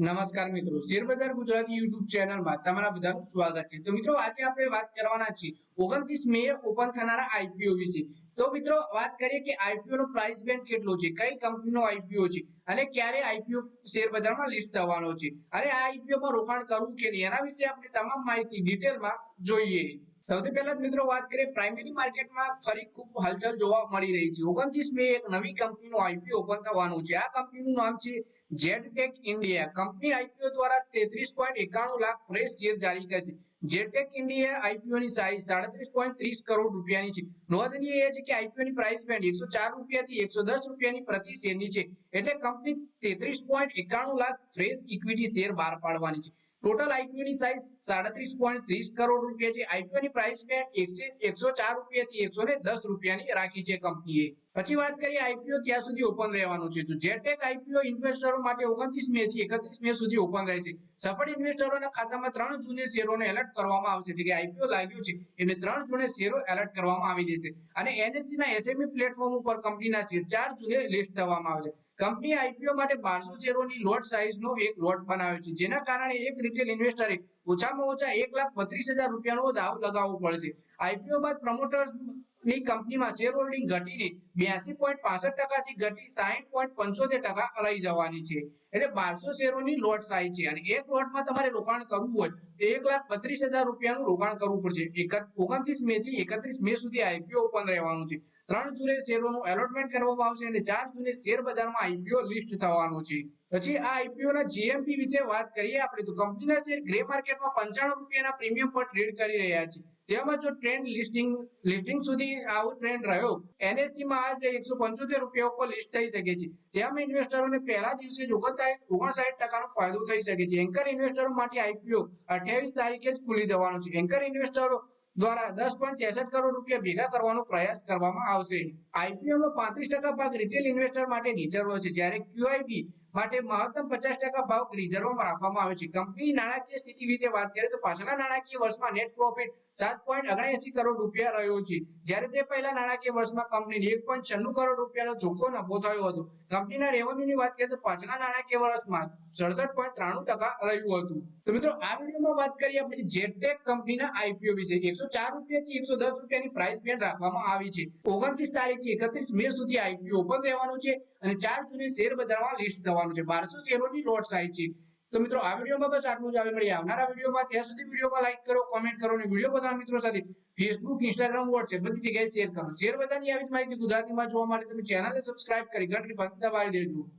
નમસ્કાર મિત્રો. શેરબજાર ગુજરાતી યુટ્યુબ ચેનલમાં તમારા બધાનું સ્વાગત છે. તો મિત્રો, આજે આપણે વાત કરવાના છીએ ઓગણત્રીસ મે ઓપન થનારા આઈપીઓ વિશે. તો મિત્રો, વાત કરીએ કે આઈપીઓ નો પ્રાઇસ બેન્ડ કેટલો છે? કઈ કંપનીનો આઈપીઓ છે? અને ક્યારે આઈપીઓ શેરબજારમાં લિસ્ટ થવાનો છે? અને આ આઈપીઓ માં રોકાણ કરવું કે નહીં? એના વિશે આપણે તમામ માહિતી ડિટેલમાં જોઈએ. સૌથી પહેલા મિત્રો વાત કરીએ પ્રાઇમરી માર્કેટમાં ફરી ખૂબ હલચલ જોવા મળી રહી છે. ઓગણત્રીસ મે એક નવી કંપનીનું આઈપીઓ ઓપન થવાનું છે. આ કંપનીનું નામ છે જેટટેક ઇન્ડિયા કંપની આઈપીઓ દ્વારા તેત્રીસ પોઈન્ટ એકાણું લાખ ફ્રેશ શેર જારી કરશે જેટેક ઇન્ડિયા આઈપીઓ ની સાઈઝ સાડત્રીસ પોઈન્ટ ત્રીસ કરોડ રૂપિયાની છે. નોંધનીય એ છે કે આઈપીઓ ની પ્રાઇસ બેન્ડ એકસો ચાર રૂપિયાથી એકસો દસ રૂપિયાની પ્રતિ શેરની છે. એટલે કંપની તેત્રીસ પોઈન્ટ એકાણું લાખ ફ્રેશ ઇક્વિટી શેર બહાર પાડવાની છે. ટોટલ આઈપીઓ ની સાઈઝ સાડત્રીસ પોઈન્ટ ત્રીસ કરોડ રૂપિયા છે. આઈપીઓ ની પ્રાઇસ બેન્ડ એકસો ચાર રૂપિયાથી એકસો ને દસ રૂપિયાની રાખી છે કંપનીએ. પછી વાત કરીએ આઈપીઓ ક્યાં સુધી ઓપન રહેવાનું છે? જેટેક આઈપીઓ ઇન્વેસ્ટરો માટે ઓગણત્રીસ મે થી એકત્રીસ મે સુધી ઓપન રહેશે સફળ ઇન્વેસ્ટરોના ખાતામાં ત્રણ જૂને શેરોને એલર્ટ કરવામાં આવશે. એટલે કે આઈપીઓ લાગ્યું છે એમને ત્રણ જૂને શેરો એલર્ટ કરવામાં આવી જશે. અને એનએસસી ના એસએમઈ પ્લેટફોર્મ ઉપર કંપનીના શેર ચાર જૂને લિસ્ટ થવામાં આવશે. કંપની આઈપીઓ માટે બારસો શેરોની લોટ સાઇઝનો એક લોટ બનાવ્યો છે. જેના કારણે એક રિટેલ ઇન્વેસ્ટરે ઓછામાં ઓછા એક લાખ બત્રીસ હજાર રૂપિયાનો દાવ લગાવવો પડશે. આઈપીઓ બાદ પ્રમોટર્સ ની કંપનીમાં શેર હોલ્ડિંગ ઘટીને બ્યાસી પોઈન્ટ પાસઠ ટકાથી ઘટી સાહીઠ પોઈન્ટ પંચોતેર ટકા રહી જવાની છે. એટલે બારસો શેરોની લોટ સાઈઝ છે. અને એક લોટમાં તમારે રોકાણ કરવું હોય તો એક લાખ બત્રીસ હજાર રૂપિયાનું રોકાણ કરવું પડશે. ઓગણત્રીસ મે થી એકત્રીસ મે સુધી આઈપીઓ ઓપન રહેવાનું છે. ત્રણ જૂને શેરોનું એલોટમેન્ટ કરવામાં આવશે અને ચાર જૂને શેર બજારમાં આઈપીઓ લિસ્ટ થવાનું છે. પછી આ આઈપીઓ ના જીએમપી વિશે વાત કરીએ આપણે તો કંપનીના શેર ગ્રે માર્કેટમાં પંચાણું રૂપિયાના પ્રીમિયમ પર ટ્રેડ કરી રહ્યા છે. તેમાં જો ટ્રેન લિસ્ટિંગ લિસ્ટિંગ સુધી આવો ટ્રેન્ડ રહ્યો એનએસસી માં આ શેર એકસો પંચોતેર રૂપિયા ઉપર લિસ્ટ થઈ શકે છે. તેમાં ઇન્વેસ્ટરોને પહેલા દિવસે જ ઓગણસાઠ ટકાનો ફાયદો થઈ શકે છે. એન્કર ઇન્વેસ્ટરો માટે આઈપીઓ અઠ્યાવીસ તારીખે જ ખુલી જવાનો છે. એન્કર ઇન્વેસ્ટરો દ્વારા દસ પોઈન્ટ ત્રેસઠ કરોડ રૂપિયા ભેગા કરવાનો પ્રયાસ કરવામાં આવશે. આઈપીઓ માં પાંત્રીસ ટકા ભાગ રિટેલ ઇન્વેસ્ટર માટે રિઝર્વ છે. જ્યારે ક્યુઆઈબી માટે મહત્તમ પચાસ ટકા ભાવ રિઝર્વમાં રાખવામાં આવે છે. કંપની નાણાકીય સ્થિતિ વિશે વાત કરીએ તો પાછલા નાણાકીય વર્ષમાં નેટ પ્રોફિટ સાત પોઈન્ટ ઓગણએસી કરોડ રૂપિયા રહ્યો છે. જ્યારે તે પહેલા નાણાકીય વર્ષમાં કંપનીને એક પોઈન્ટ છન્નું કરોડ રૂપિયાનો ચોખ્ખો નફો થયો હતો. કંપનીના રેવન્યુની વાત કરીએ તો પાછલા નાણાકીય વર્ષમાં સડસઠ પોઈન્ટ ત્રાણું ટકા રહ્યું હતું. તો મિત્રો, આ વિડીયોમાં વાત કરીએ આપણે જેટેક કંપનીના આઈપીઓ વિશે. એકસો ચાર રૂપિયાથી એકસો દસ રૂપિયાની પ્રાઇસ બેન્ડ રાખવામાં આવી છે. ઓગણત્રીસ તારીખથી એકત્રીસ મે સુધી આઈપીઓ ઓપન રહેવાનું છે. અને ચાર જૂને શેર બજારમાં લિસ્ટ થવાનું છે. બારસો શેરોની લોટ સાઈઝ છે. તો મિત્રો, આ વિડીયોમાં બસ આટલું જ આવે મળી. આવનારા વિડીયોમાં ત્યાં સુધી વિડીયોમાં લાઈક કરો કોમેન્ટ કરો અને વીડિયો બધા મિત્રો સાથે ફેસબુક ઇન્સ્ટાગ્રામ વોટ્સએપ બધી જગ્યાએ શેર કરો. શેર બજારની આવી જ માહિતી ગુજરાતીમાં જોવા માટે તમે ચેનલને સબસ્ક્રાઇબ કરી ઘંટડી બંધ દબાવી દેજો.